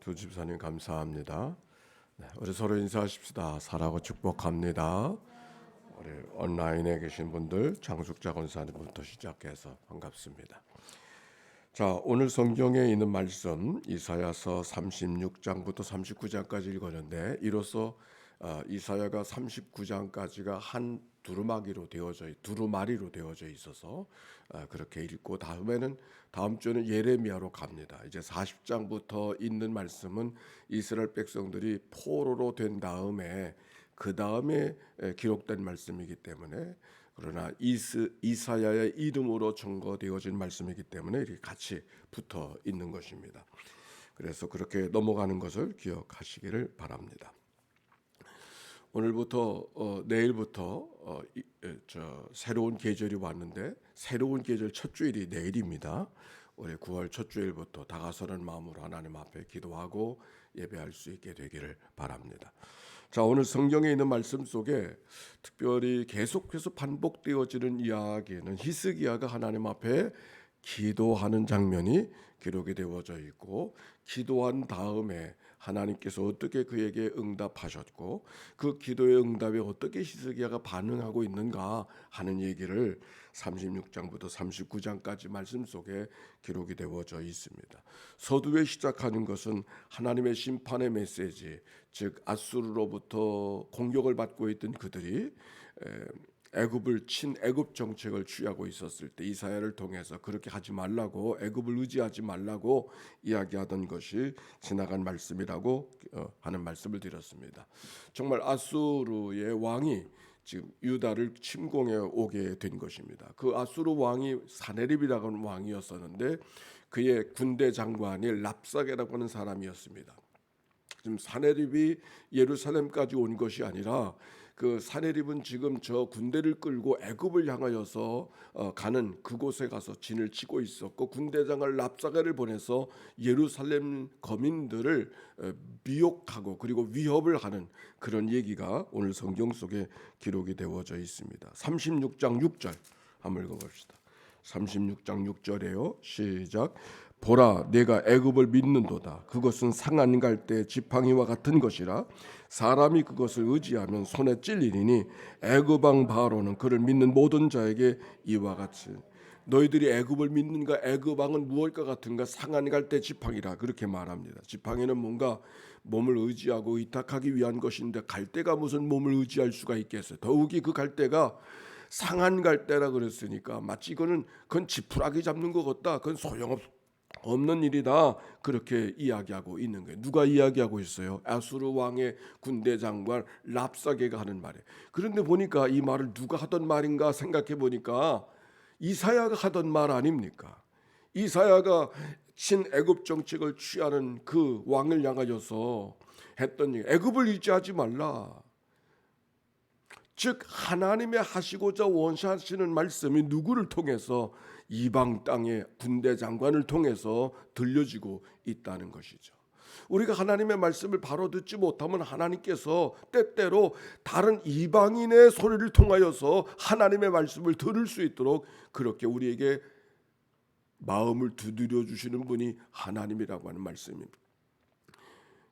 두 집사님 감사합니다. 네, 우리 서로 인사하십시다. 사랑하고 축복합니다. 우리 온라인에 계신 분들 장숙자 권사님부터 시작해서 반갑습니다. 자, 오늘 성경에 있는 말씀 이사야서 36장부터 39장까지 읽었는데 이로써 어, 이사야가 39장까지가 한 두루마기로 되어져 있- 두루마리로 되어져 있어서 어, 그렇게 읽고 다음에는 다음 주는 예레미야로 갑니다. 이제 40장부터 있는 말씀은 이스라엘 백성들이 포로로 된 다음에 그 다음에 기록된 말씀이기 때문에 그러나 이스, 이사야의 이름으로 증거되어진 말씀이기 때문에 이렇게 같이 붙어 있는 것입니다. 그래서 그렇게 넘어가는 것을 기억하시기를 바랍니다. 오늘부터 어, 내일부터 어, 이, 에, 저 새로운 계절이 왔는데 새로운 계절 첫 주일이 내일입니다. 올해 9월 첫 주일부터 다가서는 마음으로 하나님 앞에 기도하고 예배할 수 있게 되기를 바랍니다. 자 오늘 성경에 있는 말씀 속에 특별히 계속해서 반복되어지는 이야기는 히스기야가 하나님 앞에 기도하는 장면이 기록이 되어져 있고 기도한 다음에 하나님께서 어떻게 그에게 응답하셨고 그 기도의 응답에 어떻게 히스기야가 반응하고 있는가 하는 얘기를 36장부터 39장까지 말씀 속에 기록이 되어져 있습니다. 서두에 시작하는 것은 하나님의 심판의 메시지, 즉 아수르로부터 공격을 받고 있던 그들이 에, 애굽을 친 애굽 정책을 취하고 있었을 때 이사야를 통해서 그렇게 하지 말라고 애굽을 의지하지 말라고 이야기하던 것이 지나간 말씀이라고 어, 하는 말씀을 드렸습니다. 정말 아수르의 왕이 지금 유다를 침공해 오게 된 것입니다. 그 아수르 왕이 사네립이라고 하는 왕이었었는데 그의 군대 장관이 랍사게라고 하는 사람이었습니다. 지금 사네립이 예루살렘까지 온 것이 아니라 그 사네립은 지금 저 군대를 끌고 애굽을 향하여서 어, 가는 그곳에 가서 진을 치고 있었고 군대장을 랍사가를 보내서 예루살렘 거민들을 어, 미혹하고 그리고 위협을 하는 그런 얘기가 오늘 성경 속에 기록이 되어져 있습니다. 36장 6절 한번 읽어봅시다. 36장 6절에요. 시작. 보라 내가 애굽을 믿는도다. 그것은 상한 갈때 지팡이와 같은 것이라. 사람이 그것을 의지하면 손에 찔리니 애굽 왕 바로는 그를 믿는 모든 자에게 이와 같이. 너희들이 애굽을 믿는가 애굽 왕은 무엇일까 같은가 상한 갈때 지팡이라 그렇게 말합니다. 지팡이는 뭔가 몸을 의지하고 의탁하기 위한 것인데 갈대가 무슨 몸을 의지할 수가 있겠어요? 더욱이 그 갈대가 상한 갈대라 그랬으니까 마치 이거는 그건 지푸라기 잡는 것 같다. 그건 소용없 없는 일이다 그렇게 이야기하고 있는 거예요. 누가 이야기하고 있어요? 아수르 왕의 군대 장관 랍사게가 하는 말이에요. 그런데 보니까 이 말을 누가 하던 말인가 생각해 보니까 이사야가 하던 말 아닙니까? 이사야가 친애굽 정책을 취하는 그 왕을 향하여서 했던 얘기. 애굽을 의지하지 말라. 즉 하나님의 하시고자 원하시는 말씀이 누구를 통해서 이방 땅의 군대 장관을 통해서 들려지고 있다는 것이죠. 우리가 하나님의 말씀을 바로 듣지 못하면 하나님께서 때때로 다른 이방인의 소리를 통하여서 하나님의 말씀을 들을 수 있도록 그렇게 우리에게 마음을 두드려 주시는 분이 하나님이라고 하는 말씀입니다.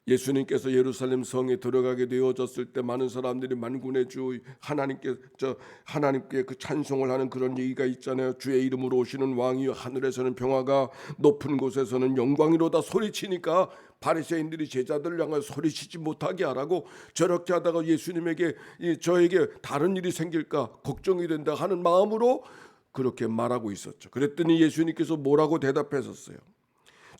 예수님께서 예루살렘 성에 들어가게 되어졌을 때 많은 사람들이 만군의 주 하나님께 저 하나님께 그 찬송을 하는 그런 얘기가 있잖아요. 주의 이름으로 오시는 왕이여 하늘에서는 평화가 높은 곳에서는 영광이로다 소리치니까 바리새인들이 제자들을 향하여 소리치지 못하게 하라고 저렇게 하다가 예수님에게 이 저에게 다른 일이 생길까 걱정이 된다 하는 마음으로 그렇게 말하고 있었죠. 그랬더니 예수님께서 뭐라고 대답하셨어요?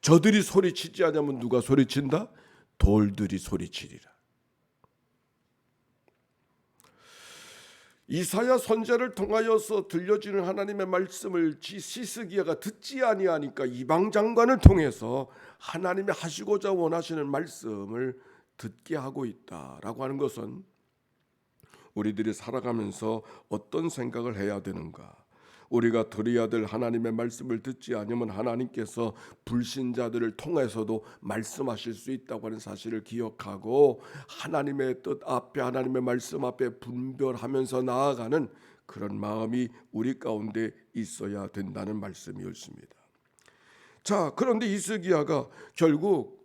저들이 소리치지 않으면 누가 소리친다? 돌들이 소리치리라. 이사야 선자를 통하여서 들려지는 하나님의 말씀을 시스기야가 듣지 아니하니까 이방 장관을 통해서 하나님이 하시고자 원하시는 말씀을 듣게 하고 있다라고 하는 것은 우리들이 살아가면서 어떤 생각을 해야 되는가? 우리가 들어야 될 하나님의 말씀을 듣지 않으면 하나님께서 불신자들을 통해서도 말씀하실 수 있다고 하는 사실을 기억하고 하나님의 뜻 앞에 하나님의 말씀 앞에 분별하면서 나아가는 그런 마음이 우리 가운데 있어야 된다는 말씀이었습니다. 자, 그런데 이스기야가 결국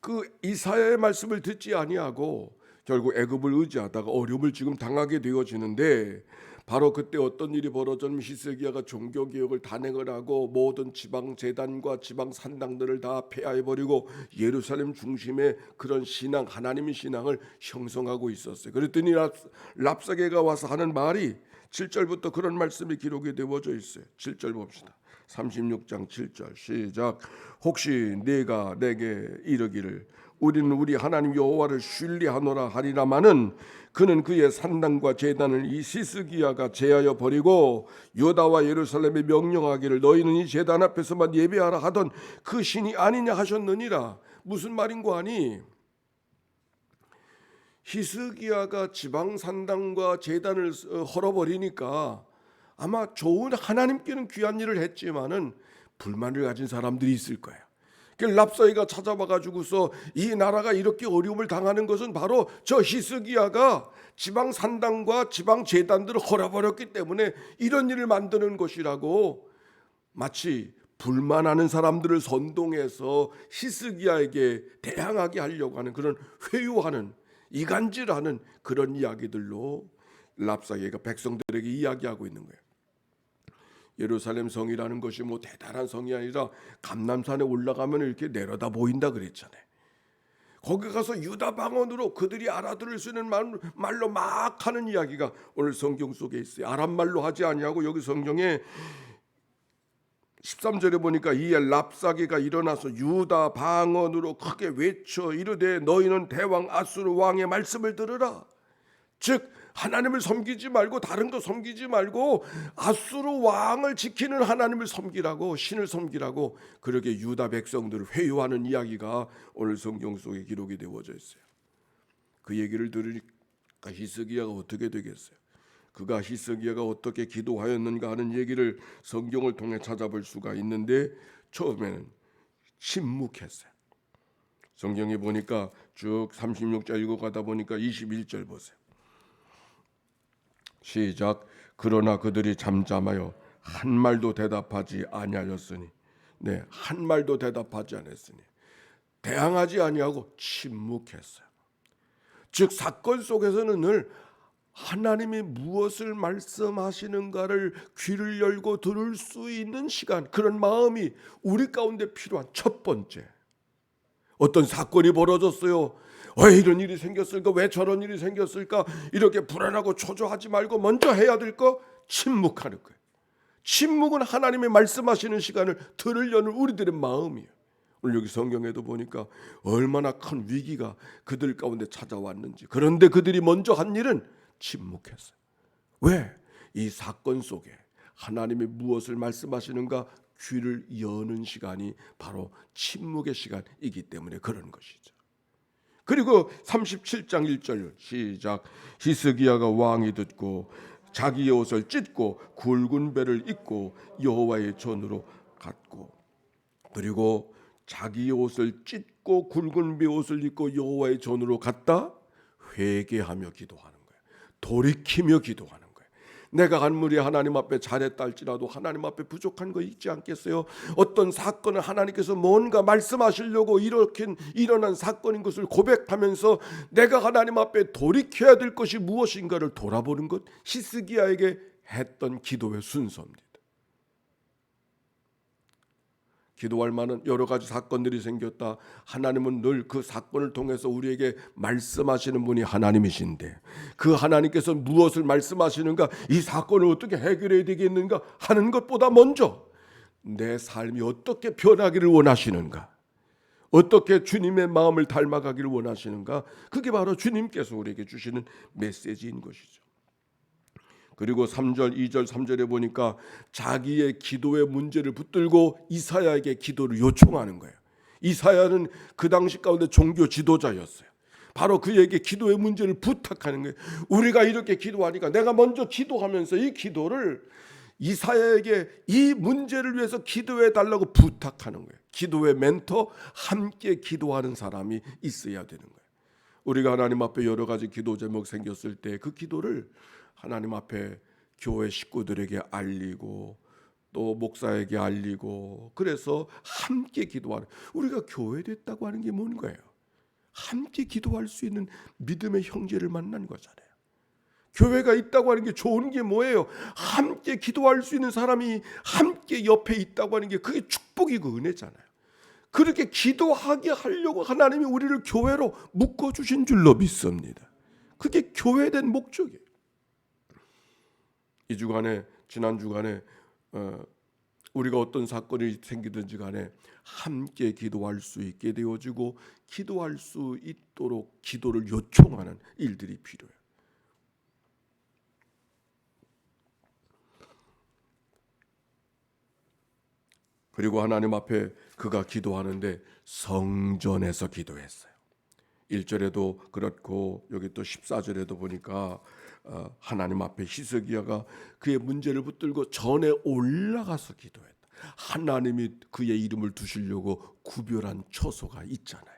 그 이사야의 말씀을 듣지 아니하고 결국 애굽을 의지하다가 어려움을 지금 당하게 되어지는데 바로 그때 어떤 일이 벌어졌냐면 히스기야가 종교 개혁을 단행을 하고 모든 지방 재단과 지방 산당들을 다 폐하해 버리고 예루살렘 중심의 그런 신앙 하나님의 신앙을 형성하고 있었어요. 그랬더니 랍, 랍사게가 와서 하는 말이 7절부터 그런 말씀이 기록이 되어져 있어요. 7절 봅시다. 36장 7절 시작 혹시 네가 내게 이르기를 우리는 우리 하나님 여호와를 신뢰하노라 하리라마는 그는 그의 산당과 제단을 이 시스기야가 제하여 버리고 유다와 예루살렘에 명령하기를 너희는 이 제단 앞에서만 예배하라 하던 그 신이 아니냐 하셨느니라 무슨 말인고 하니 히스기야가 지방 산당과 제단을 어, 헐어버리니까 아마 좋은 하나님께는 귀한 일을 했지만은 불만을 가진 사람들이 있을 거예요. 그 랍사이가 찾아와 가지고서 이 나라가 이렇게 어려움을 당하는 것은 바로 저 히스기야가 지방 산당과 지방 제단들을 헐어버렸기 때문에 이런 일을 만드는 것이라고 마치 불만하는 사람들을 선동해서 히스기야에게 대항하게 하려고 하는 그런 회유하는 이간질하는 그런 이야기들로 랍사게가 백성들에게 이야기하고 있는 거예요. 예루살렘 성이라는 것이 뭐 대단한 성이 아니라 감남산에 올라가면 이렇게 내려다 보인다 그랬잖아요. 거기 가서 유다 방언으로 그들이 알아들을 수 있는 말, 말로 막 하는 이야기가 오늘 성경 속에 있어요. 아람 말로 하지 아니하고 여기 성경에 13절에 보니까 이에 랍사게가 일어나서 유다 방언으로 크게 외쳐 이르되 너희는 대왕 아수르 왕의 말씀을 들으라. 즉 하나님을 섬기지 말고 다른 거 섬기지 말고 아수르 왕을 지키는 하나님을 섬기라고 신을 섬기라고 그렇게 유다 백성들을 회유하는 이야기가 오늘 성경 속에 기록이 되어져 있어요. 그 얘기를 들으니까 히스기야가 어떻게 되겠어요? 그가 히스기야가 어떻게 기도하였는가 하는 얘기를 성경을 통해 찾아볼 수가 있는데 처음에는 침묵했어요. 성경에 보니까 쭉 36절 읽어가다 보니까 21절 보세요. 시작 그러나 그들이 잠잠하여 한 말도 대답하지 아니하였으니 네, 한 말도 대답하지 않았으니 대항하지 아니하고 침묵했어요. 즉 사건 속에서는 늘 하나님이 무엇을 말씀하시는가를 귀를 열고 들을 수 있는 시간 그런 마음이 우리 가운데 필요한 첫 번째 어떤 사건이 벌어졌어요. 왜 이런 일이 생겼을까? 왜 저런 일이 생겼을까? 이렇게 불안하고 초조하지 말고 먼저 해야 될 거 침묵하는 거예요. 침묵은 하나님의 말씀하시는 시간을 들으려는 우리들의 마음이에요. 오늘 여기 성경에도 보니까 얼마나 큰 위기가 그들 가운데 찾아왔는지. 그런데 그들이 먼저 한 일은 침묵했어요. 왜? 이 사건 속에 하나님이 무엇을 말씀하시는가 귀를 여는 시간이 바로 침묵의 시간이기 때문에 그런 것이죠. 그리고 37장 1절 시작 히스기야가 왕이 듣고 자기의 옷을 찢고 굵은 배를 입고 여호와의 전으로 갔고 그리고 자기의 옷을 찢고 굵은 배 옷을 입고 여호와의 전으로 갔다 회개하며 기도하는 거예요. 돌이키며 기도하는 거예요. 내가 간물이 하나님 앞에 잘했다 할지라도 하나님 앞에 부족한 거 있지 않겠어요? 어떤 사건을 하나님께서 뭔가 말씀하시려고 이렇게 일어난 사건인 것을 고백하면서 내가 하나님 앞에 돌이켜야 될 것이 무엇인가를 돌아보는 것 히스기야에게 했던 기도의 순서입니다. 기도할 만한 여러 가지 사건들이 생겼다. 하나님은 늘 그 사건을 통해서 우리에게 말씀하시는 분이 하나님이신데 그 하나님께서 무엇을 말씀하시는가 이 사건을 어떻게 해결해야 되겠는가 하는 것보다 먼저 내 삶이 어떻게 변하기를 원하시는가 어떻게 주님의 마음을 닮아가기를 원하시는가 그게 바로 주님께서 우리에게 주시는 메시지인 것이죠. 그리고 3절, 2절, 3절에 보니까 자기의 기도의 문제를 붙들고 이사야에게 기도를 요청하는 거예요. 이사야는 그 당시 가운데 종교 지도자였어요. 바로 그에게 기도의 문제를 부탁하는 거예요. 우리가 이렇게 기도하니까 내가 먼저 기도하면서 이 기도를 이사야에게 이 문제를 위해서 기도해 달라고 부탁하는 거예요. 기도의 멘토 함께 기도하는 사람이 있어야 되는 거예요. 우리가 하나님 앞에 여러 가지 기도 제목 생겼을 때 그 기도를 하나님 앞에 교회 식구들에게 알리고 또 목사에게 알리고 그래서 함께 기도하는 우리가 교회 됐다고 하는 게 뭔 거예요? 함께 기도할 수 있는 믿음의 형제를 만난 거잖아요. 교회가 있다고 하는 게 좋은 게 뭐예요? 함께 기도할 수 있는 사람이 함께 옆에 있다고 하는 게 그게 축복이고 은혜잖아요. 그렇게 기도하게 하려고 하나님이 우리를 교회로 묶어 주신 줄로 믿습니다. 그게 교회된 목적이에요. 이 주간에 지난 주간에 어, 우리가 어떤 사건이 생기든지 간에 함께 기도할 수 있게 되어지고 기도할 수 있도록 기도를 요청하는 일들이 필요해요. 그리고 하나님 앞에 그가 기도하는데 성전에서 기도했어요. 1절에도 그렇고 여기 또 14절에도 보니까 어, 하나님 앞에 히스기야가 그의 문제를 붙들고 전에 올라가서 기도했다. 하나님이 그의 이름을 두시려고 구별한 처소가 있잖아요.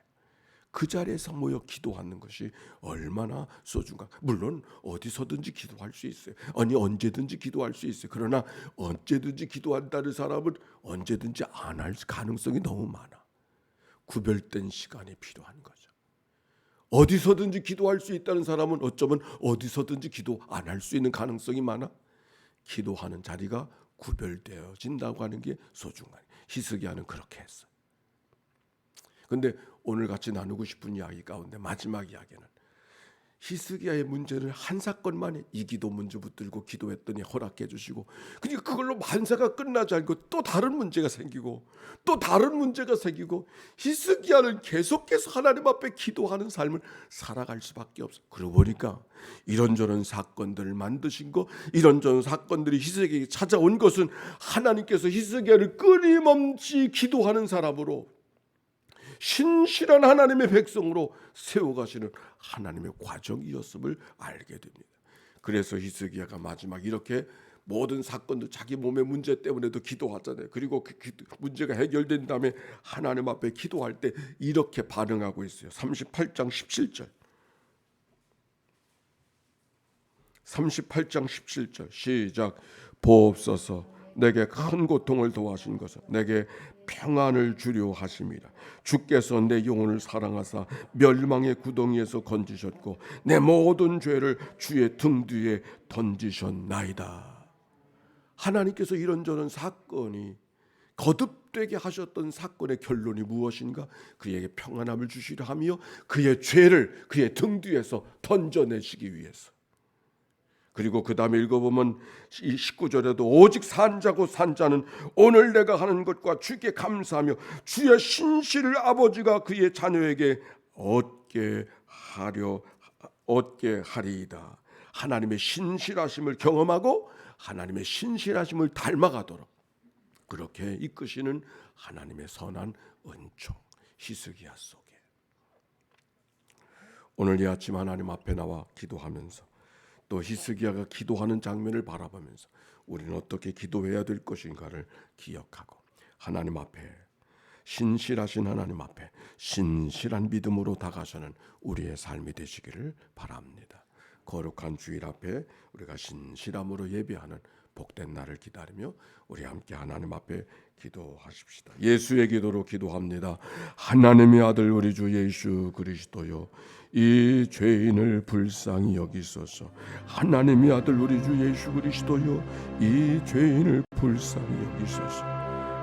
그 자리에서 모여 기도하는 것이 얼마나 소중한 물론 어디서든지 기도할 수 있어요. 아니 언제든지 기도할 수 있어요. 그러나 언제든지 기도한다는 사람은 언제든지 안 할 가능성이 너무 많아. 구별된 시간이 필요한 거죠. 어디서든지 기도할 수 있다는 사람은 어쩌면 어디서든지 기도 안 할 수 있는 가능성이 많아. 기도하는 자리가 구별되어진다고 하는 게 소중한. 히스기야는 그렇게 했어. 근데 오늘 같이 나누고 싶은 이야기 가운데 마지막 이야기는 히스기야의 문제를 한 사건만에 이 기도 문제 붙들고 기도했더니 허락해 주시고 그러니까 그걸로 만사가 끝나지 않고 또 다른 문제가 생기고 또 다른 문제가 생기고 히스기야는 계속해서 하나님 앞에 기도하는 삶을 살아갈 수밖에 없어. 그러고 보니까 이런저런 사건들을 만드신 거 이런저런 사건들이 히스기야에게 찾아온 것은 하나님께서 히스기야를 끊임없이 기도하는 사람으로 신실한 하나님의 백성으로 세워가시는 하나님의 과정이었음을 알게 됩니다. 그래서 히스기야가 마지막 이렇게 모든 사건도 자기 몸의 문제 때문에도 기도하잖아요. 그리고 그 기- 문제가 해결된 다음에 하나님 앞에 기도할 때 이렇게 반응하고 있어요. 38장 17절. 38장 17절 시작 보옵소서 내게 큰 고통을 도하신 것은 내게 평안을 주려 하심이라 주께서 내 영혼을 사랑하사 멸망의 구덩이에서 건지셨고 내 모든 죄를 주의 등 뒤에 던지셨나이다. 하나님께서 이런저런 사건이 거듭되게 하셨던 사건의 결론이 무엇인가? 그에게 평안함을 주시려 하며 그의 죄를 그의 등 뒤에서 던져내시기 위해서 그리고 그 다음에 읽어보면 이 19절에도 오직 산자고 산자는 오늘 내가 하는 것과 주께 감사하며 주의 신실을 아버지가 그의 자녀에게 얻게 하려 얻게 하리이다. 하나님의 신실하심을 경험하고 하나님의 신실하심을 닮아가도록 그렇게 이끄시는 하나님의 선한 은총 히스기야 속에 오늘 이 아침 하나님 앞에 나와 기도하면서 또 히스기야가 기도하는 장면을 바라보면서 우리는 어떻게 기도해야 될 것인가를 기억하고 하나님 앞에 신실하신 하나님 앞에 신실한 믿음으로 다가서는 우리의 삶이 되시기를 바랍니다. 거룩한 주일 앞에 우리가 신실함으로 예배하는 복된 날을 기다리며 우리 함께 하나님 앞에 기도하십시다. 예수의 기도로 기도합니다. 하나님의 아들 우리 주 예수 그리스도요 이 죄인을 불쌍히 여기소서. 하나님의 아들 우리 주 예수 그리스도요 이 죄인을 불쌍히 여기소서.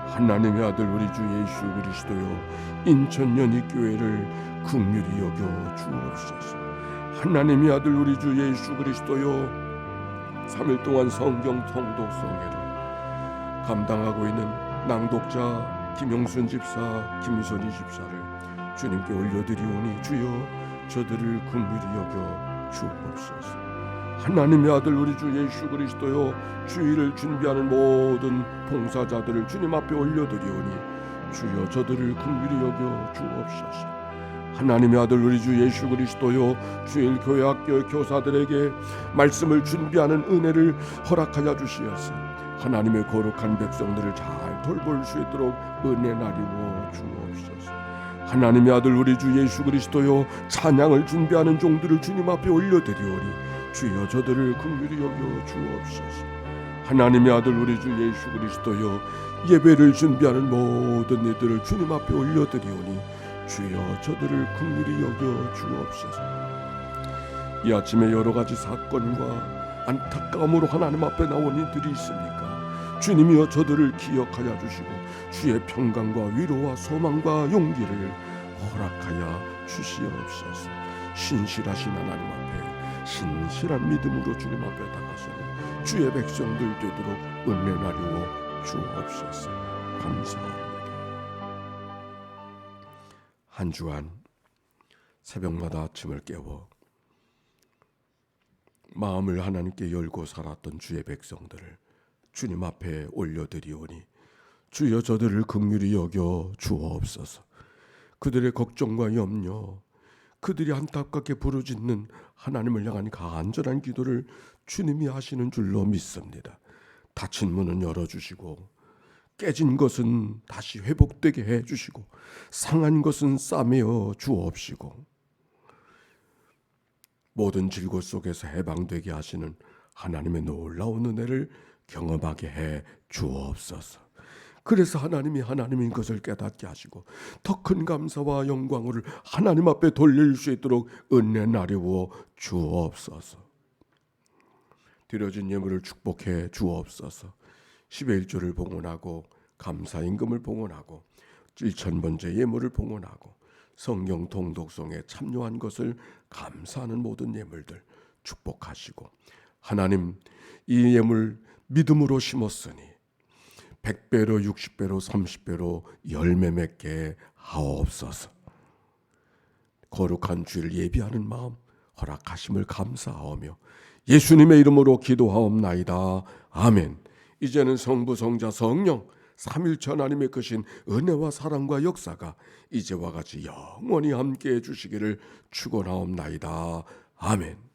하나님의 아들 우리 주 예수 그리스도요 인천 연희교회를 긍휼히 여겨 주옵소서. 하나님의 아들 우리 주 예수 그리스도요 3일 동안 성경 통독 성회를 감당하고 있는 낭독자 김용순 집사, 김선희 집사를 주님께 올려드리오니 주여 저들을 긍휼히 여겨 주옵소서. 하나님의 아들 우리 주 예수 그리스도요 주일을 준비하는 모든 봉사자들을 주님 앞에 올려드리오니 주여 저들을 긍휼히 여겨 주옵소서. 하나님의 아들 우리 주 예수 그리스도요 주일 교회 학교 교사들에게 말씀을 준비하는 은혜를 허락하여 주시옵소서. 하나님의 거룩한 백성들을 잘 돌볼 수 있도록 은혜 나리워 주옵소서. 하나님의 아들 우리 주 예수 그리스도요 찬양을 준비하는 종들을 주님 앞에 올려드리오니 주여 저들을 긍휼히 여겨 주옵소서. 하나님의 아들 우리 주 예수 그리스도요 예배를 준비하는 모든 이들을 주님 앞에 올려드리오니 주여 저들을 긍휼히 여겨 주옵소서. 이 아침에 여러 가지 사건과 안타까움으로 하나님 앞에 나온 이들이 있습니까? 주님이여 저들을 기억하여 주시고 주의 평강과 위로와 소망과 용기를 허락하여 주시옵소서. 신실하신 하나님 앞에 신실한 믿음으로 주님 앞에 다가서는 주의 백성들 되도록 은혜 나리워 주옵소서. 감사합니다. 한 주간 새벽마다 아침을 깨워 마음을 하나님께 열고 살았던 주의 백성들을 주님 앞에 올려드리오니 주여 저들을 극률히 여겨 주옵소서. 그들의 걱정과 염려, 그들이 안타깝게 부르짖는 하나님을 향한 간절한 기도를 주님이 하시는 줄로 믿습니다. 닫힌 문은 열어주시고 깨진 것은 다시 회복되게 해주시고 상한 것은 싸매어 주옵시고 모든 질고 속에서 해방되게 하시는 하나님의 놀라운 은혜를 경험하게 해 주옵소서. 그래서 하나님이 하나님인 것을 깨닫게 하시고 더 큰 감사와 영광을 하나님 앞에 돌릴 수 있도록 은혜 나리워 주옵소서. 드려진 예물을 축복해 주옵소서. 10의 1조를 봉헌하고 감사 임금을 봉헌하고 1천번째 예물을 봉헌하고 성경 통독성에 참여한 것을 감사하는 모든 예물들 축복하시고 하나님 이 예물 믿음으로 심었으니 100배로 60배로 30배로 열매 맺게 하옵소서. 거룩한 주를 예비하는 마음 허락하심을 감사하오며 예수님의 이름으로 기도하옵나이다. 아멘. 이제는 성부 성자 성령 삼일체 하나님의 크신 은혜와 사랑과 역사가 이제와 같이 영원히 함께해 주시기를 축원하옵나이다. 아멘.